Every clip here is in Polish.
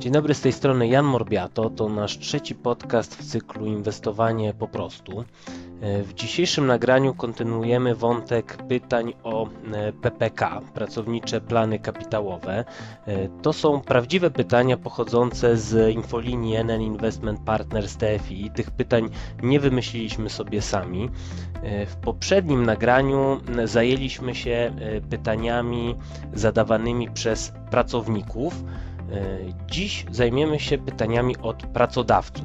Dzień dobry, z tej strony Jan Morbiato. To nasz trzeci podcast w cyklu Inwestowanie po prostu. E, W dzisiejszym nagraniu kontynuujemy wątek pytań o e, PPK, pracownicze plany kapitałowe. E, To są prawdziwe pytania pochodzące z infolinii NN Investment Partners TFI. Tych pytań nie wymyśliliśmy sobie sami. W poprzednim nagraniu zajęliśmy się pytaniami zadawanymi przez pracowników. E, Dziś zajmiemy się pytaniami od pracodawców.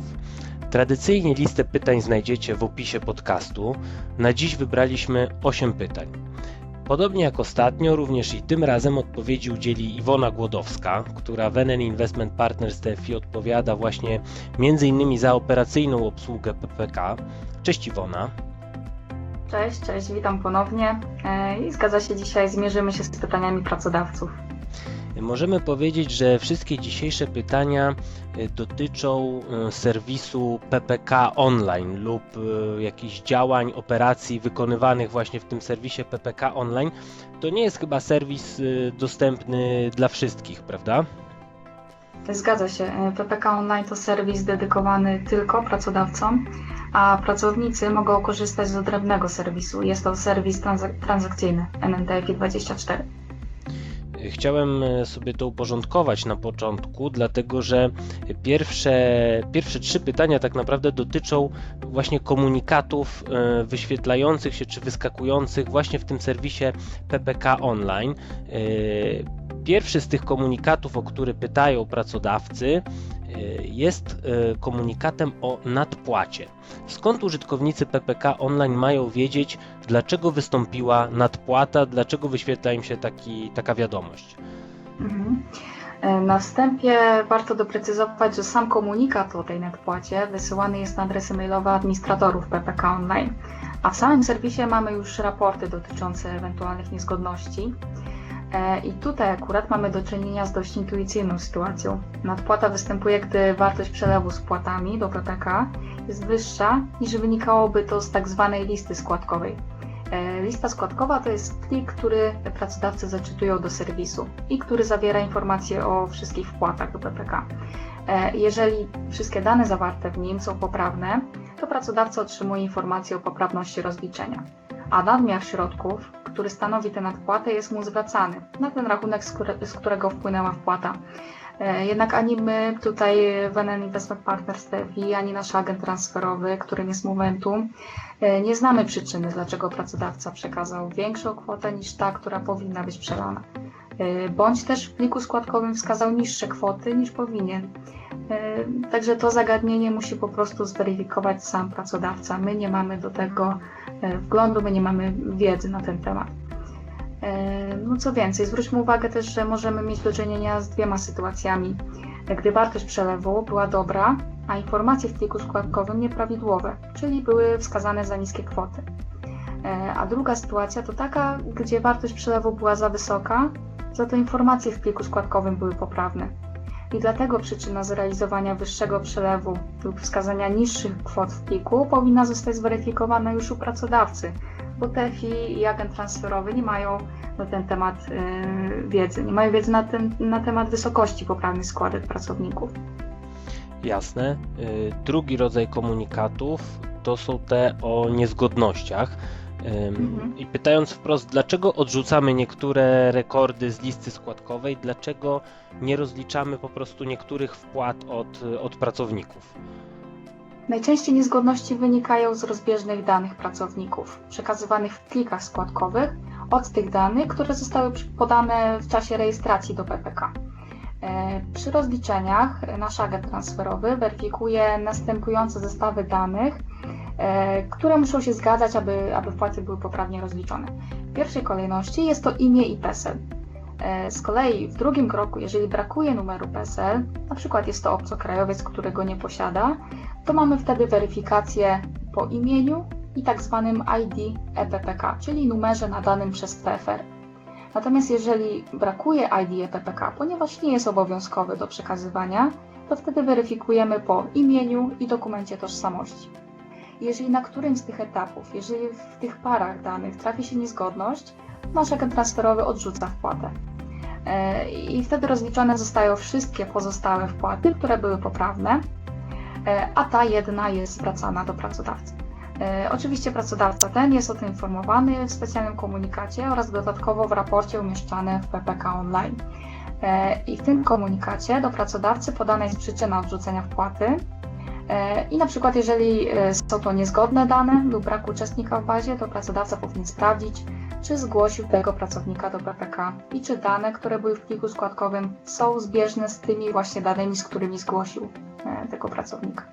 Tradycyjnie listę pytań znajdziecie w opisie podcastu. Na dziś wybraliśmy 8 pytań. Podobnie jak ostatnio, również i tym razem odpowiedzi udzieli Iwona Głodowska, która w NN Investment Partners TFI odpowiada właśnie m.in. za operacyjną obsługę PPK. Cześć Iwona. Cześć, cześć, witam ponownie. E, I zgadza się, dzisiaj zmierzymy się z pytaniami pracodawców. Możemy powiedzieć, że wszystkie dzisiejsze pytania y, dotyczą y, serwisu PPK Online lub y, jakichś działań, operacji wykonywanych właśnie w tym serwisie PPK Online. To nie jest chyba serwis dostępny dla wszystkich, prawda? Zgadza się, e, PPK Online to serwis dedykowany tylko pracodawcom, a pracownicy mogą korzystać z odrębnego serwisu. Jest to serwis transak- transakcyjny NNTFI24. Chciałem e, sobie to uporządkować na początku, dlatego że pierwsze, pierwsze trzy pytania tak naprawdę dotyczą właśnie komunikatów e, wyświetlających się czy wyskakujących właśnie w tym serwisie PPK Online. E, Pierwszy z tych komunikatów, o który pytają pracodawcy, jest e, komunikatem o nadpłacie. Skąd użytkownicy PPK Online mają wiedzieć, dlaczego wystąpiła nadpłata, dlaczego wyświetla im się taki, taka wiadomość? Mhm. E, Na wstępie warto doprecyzować, że sam komunikat o tej nadpłacie wysyłany jest na adresy mailowe administratorów PPK Online, a w samym serwisie mamy już raporty dotyczące ewentualnych niezgodności. E, I tutaj akurat mamy do czynienia z dość intuicyjną sytuacją. Nadpłata występuje, gdy wartość przelewu z płatami do PPK jest wyższa niż wynikałoby to z tak zwanej listy składkowej. E, Lista składkowa to jest plik, który pracodawcy zaczytują do serwisu i który zawiera informacje o wszystkich wpłatach do PPK. E, Jeżeli wszystkie dane zawarte w nim są poprawne, to pracodawca otrzymuje informację o poprawności rozliczenia, a nadmiar środków, który stanowi tę nadpłatę, jest mu zwracany na ten rachunek, z, które, z którego wpłynęła wpłata. E, Jednak ani my tutaj w NN Investment Partners TFI, ani nasz agent transferowy, którym jest Momentum, e, nie znamy przyczyny, dlaczego pracodawca przekazał większą kwotę niż ta, która powinna być przelana. E, Bądź też w pliku składkowym wskazał niższe kwoty niż powinien. Także to zagadnienie musi po prostu zweryfikować sam pracodawca. My nie mamy do tego wglądu, my nie mamy wiedzy na ten temat. E, No co więcej, zwróćmy uwagę też, że możemy mieć do czynienia z dwiema sytuacjami. Gdy wartość przelewu była dobra, a informacje w pliku składkowym nieprawidłowe, czyli były wskazane za niskie kwoty. E, A druga sytuacja to taka, gdzie wartość przelewu była za wysoka, za to informacje w pliku składkowym były poprawne. I dlatego przyczyna zrealizowania wyższego przelewu lub wskazania niższych kwot w pliku powinna zostać zweryfikowana już u pracodawcy, bo TFI i agent transferowy nie mają na ten temat y, wiedzy, nie mają wiedzy na, ten, na temat wysokości poprawnych składek pracowników. Jasne. Y, Drugi rodzaj komunikatów to są te o niezgodnościach. Mhm. I pytając wprost, dlaczego odrzucamy niektóre rekordy z listy składkowej, dlaczego nie rozliczamy po prostu niektórych wpłat od, od pracowników? Najczęściej niezgodności wynikają z rozbieżnych danych pracowników, przekazywanych w plikach składkowych od tych danych, które zostały podane w czasie rejestracji do PPK. E, Przy rozliczeniach nasz agent transferowy weryfikuje następujące zestawy danych, które muszą się zgadzać, aby, aby wpłaty były poprawnie rozliczone. W pierwszej kolejności jest to imię i PESEL. E, Z kolei w drugim kroku, jeżeli brakuje numeru PESEL, na przykład jest to obcokrajowiec, którego nie posiada, to mamy wtedy weryfikację po imieniu i tak zwanym ID EPPK, czyli numerze nadanym przez PFR. Natomiast jeżeli brakuje ID EPPK, ponieważ nie jest obowiązkowy do przekazywania, to wtedy weryfikujemy po imieniu i dokumencie tożsamości. Jeżeli na którymś z tych etapów, jeżeli w tych parach danych trafi się niezgodność, nasz agent transferowy odrzuca wpłatę. E, I wtedy rozliczone zostają wszystkie pozostałe wpłaty, które były poprawne, e, a ta jedna jest zwracana do pracodawcy. E, Oczywiście pracodawca ten jest o tym informowany w specjalnym komunikacie oraz dodatkowo w raporcie umieszczanym w PPK Online. I w tym komunikacie do pracodawcy podana jest przyczyna odrzucenia wpłaty. E, I na przykład, jeżeli e, są to niezgodne dane lub brak uczestnika w bazie, to pracodawca powinien sprawdzić, czy zgłosił tego pracownika do PPK i czy dane, które były w pliku składkowym, są zbieżne z tymi właśnie danymi, z którymi zgłosił e, tego pracownika.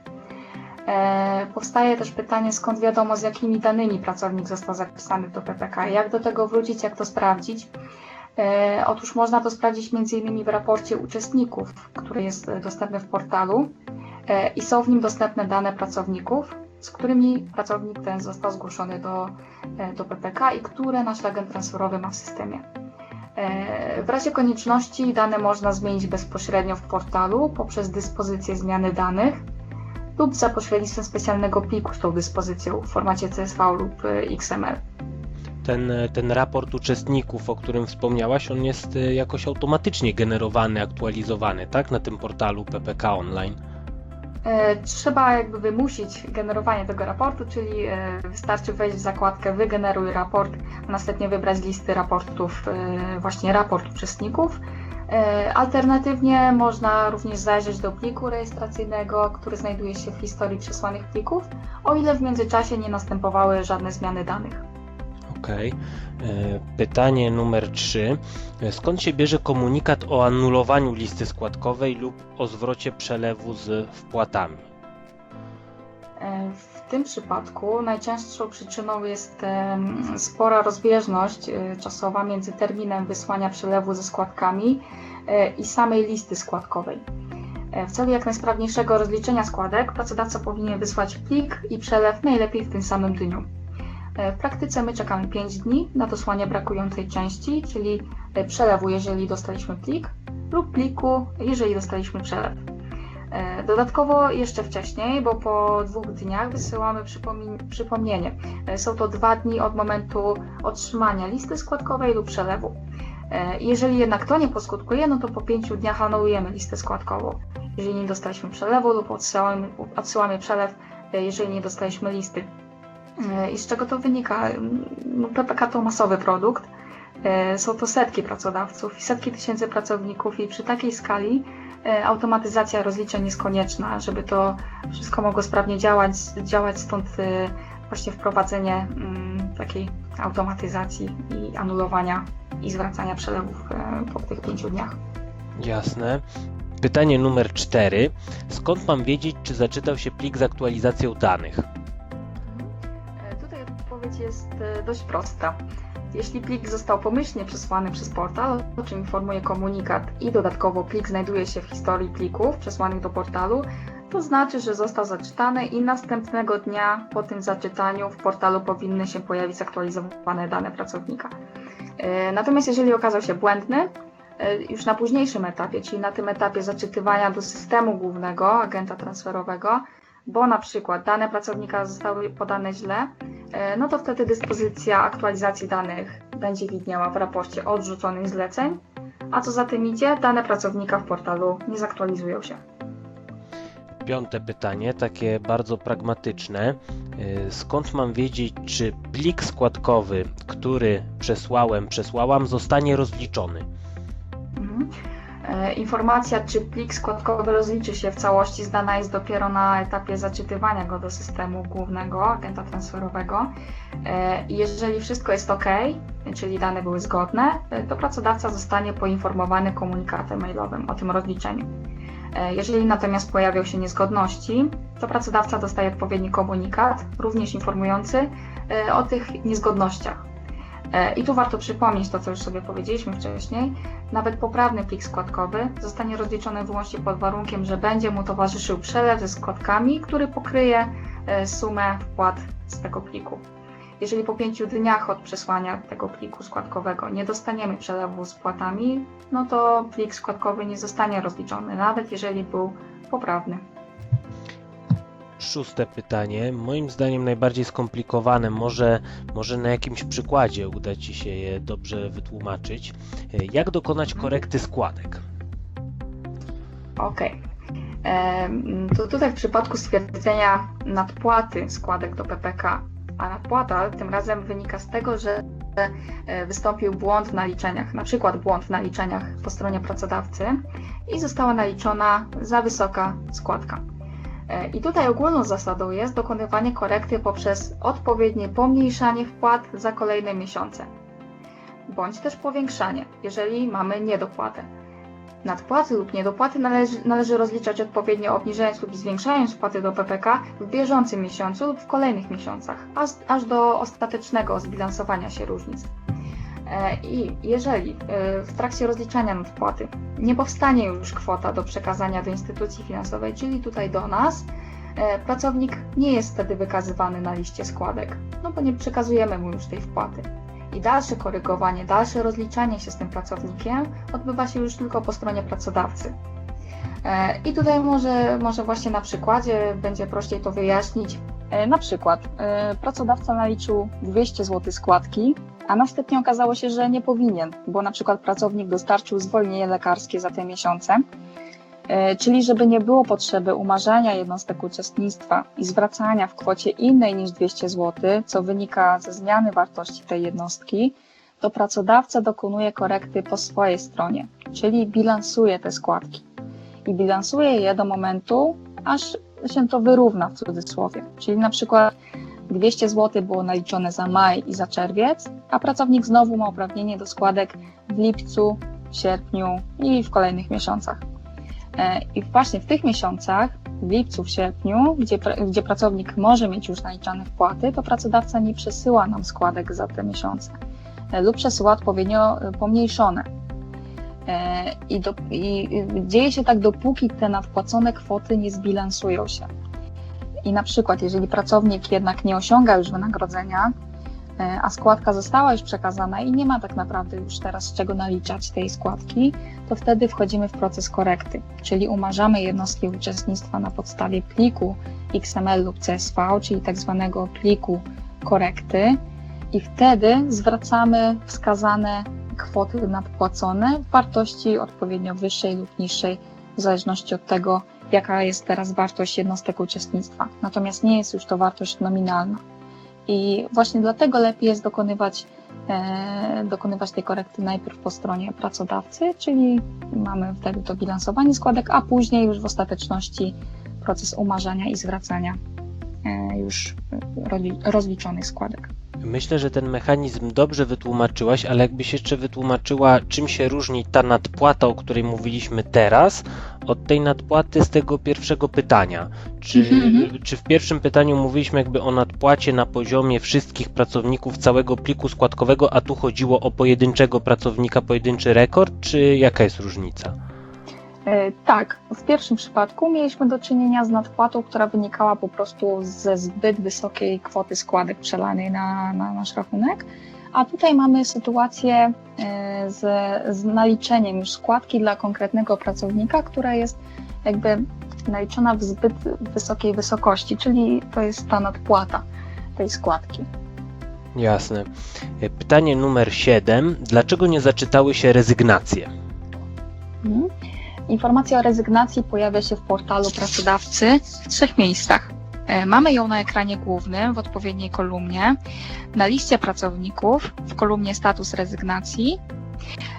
Powstaje też pytanie, skąd wiadomo, z jakimi danymi pracownik został zapisany do PPK, jak do tego wrócić, jak to sprawdzić. Otóż można to sprawdzić m.in. w raporcie uczestników, który jest dostępny w portalu i są w nim dostępne dane pracowników, z którymi pracownik ten został zgłoszony do, e, do PPK i które nasz agent transferowy ma w systemie. E, W razie konieczności dane można zmienić bezpośrednio w portalu poprzez dyspozycję zmiany danych lub za pośrednictwem specjalnego pliku z tą dyspozycją w formacie CSV lub e, XML. Ten, e, ten raport uczestników, o którym wspomniałaś, on jest e, jakoś automatycznie generowany, aktualizowany, tak? Na tym portalu PPK Online. E, Trzeba jakby wymusić generowanie tego raportu, czyli e, wystarczy wejść w zakładkę Wygeneruj raport, a następnie wybrać listy raportów e, właśnie raport uczestników. Alternatywnie można również zajrzeć do pliku rejestracyjnego, który znajduje się w historii przesłanych plików, o ile w międzyczasie nie następowały żadne zmiany danych. Okej. E, Pytanie numer 3. Skąd się bierze komunikat o anulowaniu listy składkowej lub o zwrocie przelewu z wpłatami? E, W tym przypadku najczęstszą przyczyną jest spora rozbieżność e, czasowa między terminem wysłania przelewu ze składkami e, i samej listy składkowej. E, W celu jak najsprawniejszego rozliczenia składek pracodawca powinien wysłać plik i przelew najlepiej w tym samym dniu. E, W praktyce my czekamy 5 dni na dosłanie brakującej części, czyli e, przelewu, jeżeli dostaliśmy plik, lub pliku, jeżeli dostaliśmy przelew. E, Dodatkowo jeszcze wcześniej, bo po dwóch dniach wysyłamy przypomnienie. Są to dwa dni od momentu otrzymania listy składkowej lub przelewu. Jeżeli jednak to nie poskutkuje, no to po pięciu dniach anulujemy listę składkową. Jeżeli nie dostaliśmy przelewu lub odsyłamy, odsyłamy przelew, jeżeli nie dostaliśmy listy. I z czego to wynika? No, PPK to masowy produkt. E, Są to setki pracodawców i setki tysięcy pracowników i przy takiej skali e, automatyzacja rozliczeń jest konieczna, żeby to wszystko mogło sprawnie działać, działać stąd e, właśnie wprowadzenie mm, takiej automatyzacji i anulowania i zwracania przelewów po tych pięciu dniach. Jasne. Pytanie numer 4. Skąd mam wiedzieć, czy zaczytał się plik z aktualizacją danych? Jest e, dość prosta. Jeśli plik został pomyślnie przesłany przez portal, o czym informuje komunikat i dodatkowo plik znajduje się w historii plików przesłanych do portalu, to znaczy, że został zaczytany i następnego dnia po tym zaczytaniu w portalu powinny się pojawić zaktualizowane dane pracownika. E, Natomiast jeżeli okazał się błędny, e, już na późniejszym etapie, czyli na tym etapie zaczytywania do systemu głównego agenta transferowego, bo na przykład dane pracownika zostały podane źle, e, no to wtedy dyspozycja aktualizacji danych będzie widniała w raporcie odrzuconych zleceń, a co za tym idzie, dane pracownika w portalu nie zaktualizują się. Piąte pytanie, takie bardzo pragmatyczne. Yy, Skąd mam wiedzieć, czy plik składkowy, który przesłałem, przesłałam, zostanie rozliczony? Mhm. E, Informacja, czy plik składkowy rozliczy się w całości, zdana jest dopiero na etapie zaczytywania go do systemu głównego agenta transferowego. E, Jeżeli wszystko jest ok, czyli dane były zgodne, e, to pracodawca zostanie poinformowany komunikatem mailowym o tym rozliczeniu. Jeżeli natomiast pojawią się niezgodności, to pracodawca dostaje odpowiedni komunikat, również informujący o tych niezgodnościach. E, I tu warto przypomnieć to, co już sobie powiedzieliśmy wcześniej. Nawet poprawny plik składkowy zostanie rozliczony wyłącznie pod warunkiem, że będzie mu towarzyszył przelew ze składkami, który pokryje e, sumę wpłat z tego pliku. Jeżeli po pięciu dniach od przesłania tego pliku składkowego nie dostaniemy przelewu z płatami, no to plik składkowy nie zostanie rozliczony, nawet jeżeli był poprawny. Szóste pytanie, moim zdaniem najbardziej skomplikowane. Może, może na jakimś przykładzie uda Ci się je dobrze wytłumaczyć. Jak dokonać korekty składek? Okej. Em, To tutaj w przypadku stwierdzenia nadpłaty składek do PPK, a nadpłata tym razem wynika z tego, że e, wystąpił błąd w naliczeniach, na przykład błąd w naliczeniach po stronie pracodawcy i została naliczona za wysoka składka. E, I tutaj ogólną zasadą jest dokonywanie korekty poprzez odpowiednie pomniejszanie wpłat za kolejne miesiące, bądź też powiększanie, jeżeli mamy niedopłatę. Nadpłaty lub niedopłaty należy, należy rozliczać odpowiednio obniżając lub zwiększając wpłaty do PPK w bieżącym miesiącu lub w kolejnych miesiącach, aż, aż do ostatecznego zbilansowania się różnic. E, I jeżeli e, w trakcie rozliczania nadpłaty nie powstanie już kwota do przekazania do instytucji finansowej, czyli tutaj do nas, e, pracownik nie jest wtedy wykazywany na liście składek, no bo nie przekazujemy mu już tej wpłaty i dalsze korygowanie, dalsze rozliczanie się z tym pracownikiem odbywa się już tylko po stronie pracodawcy. I tutaj może, może właśnie na przykładzie będzie prościej to wyjaśnić. Na przykład pracodawca naliczył 200 zł składki, a następnie okazało się, że nie powinien, bo na przykład pracownik dostarczył zwolnienie lekarskie za te miesiące. E, Czyli, żeby nie było potrzeby umarzania jednostek uczestnictwa i zwracania w kwocie innej niż 200 zł, co wynika ze zmiany wartości tej jednostki, to pracodawca dokonuje korekty po swojej stronie, czyli bilansuje te składki. I bilansuje je do momentu, aż się to wyrówna w cudzysłowie. Czyli na przykład 200 zł było naliczone za maj i za czerwiec, a pracownik znowu ma uprawnienie do składek w lipcu, sierpniu i w kolejnych miesiącach. E, I właśnie w tych miesiącach, w lipcu, w sierpniu, gdzie, gdzie pracownik może mieć już naliczane wpłaty, to pracodawca nie przesyła nam składek za te miesiące e, lub przesyła odpowiednio e, pomniejszone. I, do, I dzieje się tak, dopóki te nadpłacone kwoty nie zbilansują się. I na przykład, jeżeli pracownik jednak nie osiąga już wynagrodzenia, e, a składka została już przekazana i nie ma tak naprawdę już teraz z czego naliczać tej składki, to wtedy wchodzimy w proces korekty, czyli umarzamy jednostki uczestnictwa na podstawie pliku XML lub CSV, czyli tak zwanego pliku korekty. I wtedy zwracamy wskazane kwoty nadpłacone w wartości odpowiednio wyższej lub niższej, w zależności od tego, jaka jest teraz wartość jednostek uczestnictwa. Natomiast nie jest już to wartość nominalna. I właśnie dlatego lepiej jest dokonywać, e, dokonywać tej korekty najpierw po stronie pracodawcy, czyli mamy wtedy to bilansowanie składek, a później już w ostateczności proces umarzania i zwracania już rozli- rozliczonych składek. Myślę, że ten mechanizm dobrze wytłumaczyłaś, ale jakbyś jeszcze wytłumaczyła, czym się różni ta nadpłata, o której mówiliśmy teraz, od tej nadpłaty z tego pierwszego pytania. Czy, Mhm, czy w pierwszym pytaniu mówiliśmy jakby o nadpłacie na poziomie wszystkich pracowników całego pliku składkowego, a tu chodziło o pojedynczego pracownika, pojedynczy rekord, czy jaka jest różnica? E, Tak, w pierwszym przypadku mieliśmy do czynienia z nadpłatą, która wynikała po prostu ze zbyt wysokiej kwoty składek przelanej na, na nasz rachunek, a tutaj mamy sytuację e, z, z naliczeniem już składki dla konkretnego pracownika, która jest jakby naliczona w zbyt wysokiej wysokości, czyli to jest ta nadpłata tej składki. Jasne. E, Pytanie numer 7. Dlaczego nie zaczytały się rezygnacje? Informacja o rezygnacji pojawia się w portalu pracodawcy w trzech miejscach. E, Mamy ją na ekranie głównym w odpowiedniej kolumnie, na liście pracowników w kolumnie status rezygnacji,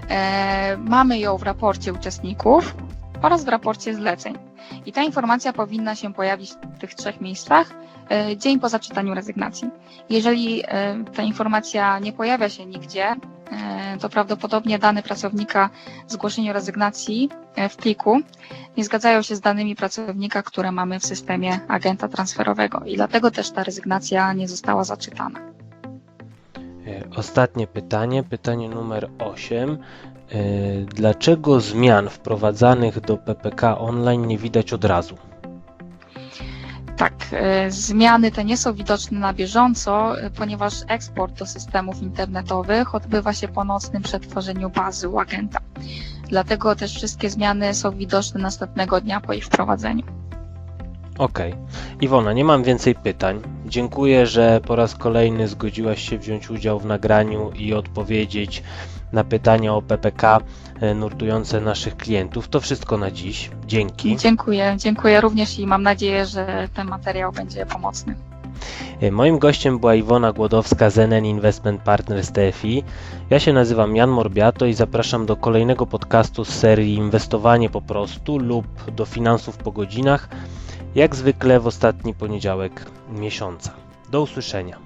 e, mamy ją w raporcie uczestników oraz w raporcie zleceń. I ta informacja powinna się pojawić w tych trzech miejscach e, dzień po zaczytaniu rezygnacji. Jeżeli ta informacja nie pojawia się nigdzie, to prawdopodobnie dane pracownika zgłoszeniu rezygnacji e, w pliku nie zgadzają się z danymi pracownika, które mamy w systemie agenta transferowego i dlatego też ta rezygnacja nie została zaczytana. E, Ostatnie pytanie, pytanie numer 8. E, Dlaczego zmian wprowadzanych do PPK online nie widać od razu? Tak, e, zmiany te nie są widoczne na bieżąco, e, ponieważ eksport do systemów internetowych odbywa się po nocnym przetworzeniu bazy u agenta. Dlatego też wszystkie zmiany są widoczne następnego dnia po ich wprowadzeniu. Okej. Iwona, nie mam więcej pytań. Dziękuję, że po raz kolejny zgodziłaś się wziąć udział w nagraniu i odpowiedzieć na pytania o PPK e, nurtujące naszych klientów. To wszystko na dziś. Dzięki. Dziękuję, dziękuję również i mam nadzieję, że ten materiał będzie pomocny. E, Moim gościem była Iwona Głodowska z NN Investment Partners TFI. Ja się nazywam Jan Morbiato i zapraszam do kolejnego podcastu z serii Inwestowanie po prostu lub do finansów po godzinach, jak zwykle w ostatni poniedziałek miesiąca. Do usłyszenia.